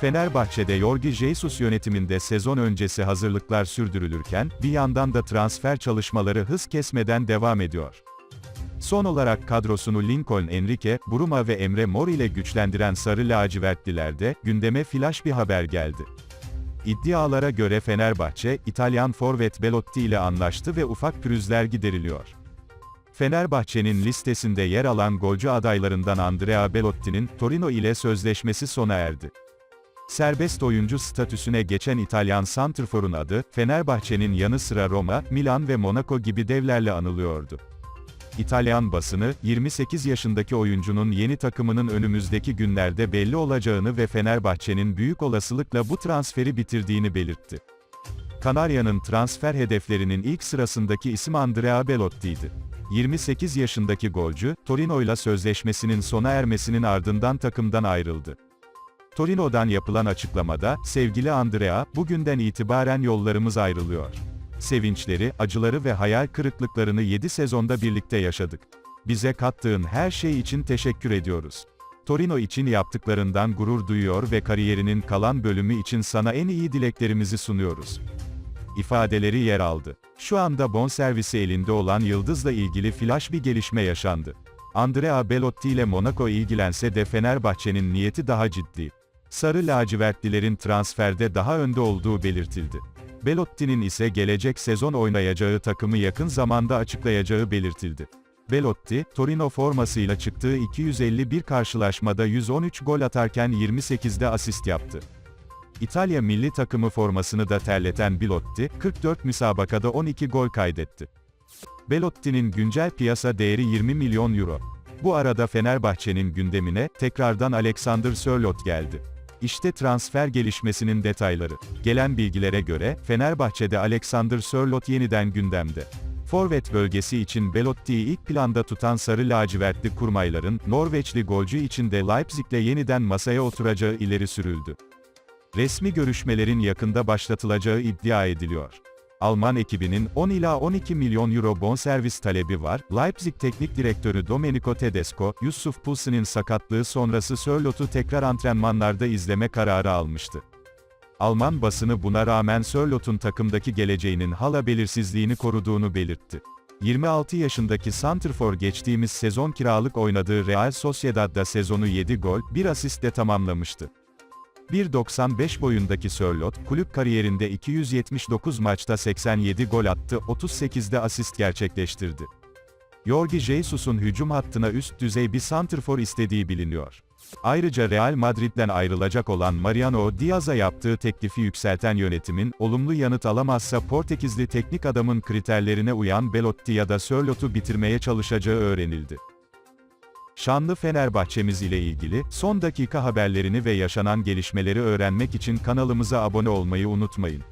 Fenerbahçe'de Jorge Jesus yönetiminde sezon öncesi hazırlıklar sürdürülürken, bir yandan da transfer çalışmaları hız kesmeden devam ediyor. Son olarak kadrosunu Lincoln Enrique, Buruma ve Emre Mor ile güçlendiren Sarı Lacivertlilerde, gündeme flash bir haber geldi. İddialara göre Fenerbahçe, İtalyan forvet Belotti ile anlaştı ve ufak pürüzler gideriliyor. Fenerbahçe'nin listesinde yer alan golcü adaylarından Andrea Belotti'nin, Torino ile sözleşmesi sona erdi. Serbest oyuncu statüsüne geçen İtalyan santrforun adı, Fenerbahçe'nin yanı sıra Roma, Milan ve Monaco gibi devlerle anılıyordu. İtalyan basını, 28 yaşındaki oyuncunun yeni takımının önümüzdeki günlerde belli olacağını ve Fenerbahçe'nin büyük olasılıkla bu transferi bitirdiğini belirtti. Kanarya'nın transfer hedeflerinin ilk sırasındaki isim Andrea Belotti'ydi. 28 yaşındaki golcü, Torino'yla sözleşmesinin sona ermesinin ardından takımdan ayrıldı. Torino'dan yapılan açıklamada, sevgili Andrea, bugünden itibaren yollarımız ayrılıyor. Sevinçleri, acıları ve hayal kırıklıklarını 7 sezonda birlikte yaşadık. Bize kattığın her şey için teşekkür ediyoruz. Torino için yaptıklarından gurur duyuyor ve kariyerinin kalan bölümü için sana en iyi dileklerimizi sunuyoruz. ifadeleri yer aldı. Şu anda bonservisi elinde olan Yıldız'la ilgili flash bir gelişme yaşandı. Andrea Belotti ile Monaco ilgilense de Fenerbahçe'nin niyeti daha ciddi. Sarı lacivertlilerin transferde daha önde olduğu belirtildi. Belotti'nin ise gelecek sezon oynayacağı takımı yakın zamanda açıklayacağı belirtildi. Belotti, Torino formasıyla çıktığı 251 karşılaşmada 113 gol atarken 28'de asist yaptı. İtalya milli takımı formasını da terleten Belotti, 44 müsabakada 12 gol kaydetti. Belotti'nin güncel piyasa değeri 20 milyon euro. Bu arada Fenerbahçe'nin gündemine, tekrardan Alexander Sörloth geldi. İşte transfer gelişmesinin detayları. Gelen bilgilere göre, Fenerbahçe'de Alexander Sörloth yeniden gündemde. Forvet bölgesi için Belotti'yi ilk planda tutan sarı lacivertli kurmayların, Norveçli golcü için de Leipzig'le yeniden masaya oturacağı ileri sürüldü. Resmi görüşmelerin yakında başlatılacağı iddia ediliyor. Alman ekibinin 10 ila 12 milyon euro bonservis talebi var. Leipzig Teknik Direktörü Domenico Tedesco, Yusuf Poulsen'in sakatlığı sonrası Sörlot'u tekrar antrenmanlarda izleme kararı almıştı. Alman basını buna rağmen Sörlot'un takımdaki geleceğinin hala belirsizliğini koruduğunu belirtti. 26 yaşındaki Santrfor geçtiğimiz sezon kiralık oynadığı Real Sociedad'da sezonu 7 gol, 1 asistle tamamlamıştı. 1.95 boyundaki Sörloth, kulüp kariyerinde 279 maçta 87 gol attı, 38'de asist gerçekleştirdi. Jorge Jesus'un hücum hattına üst düzey bir santrfor istediği biliniyor. Ayrıca Real Madrid'den ayrılacak olan Mariano Diaz'a yaptığı teklifi yükselten yönetimin, olumlu yanıt alamazsa Portekizli teknik adamın kriterlerine uyan Belotti ya da Sörloth'u bitirmeye çalışacağı öğrenildi. Şanlı Fenerbahçemiz ile ilgili, son dakika haberlerini ve yaşanan gelişmeleri öğrenmek için kanalımıza abone olmayı unutmayın.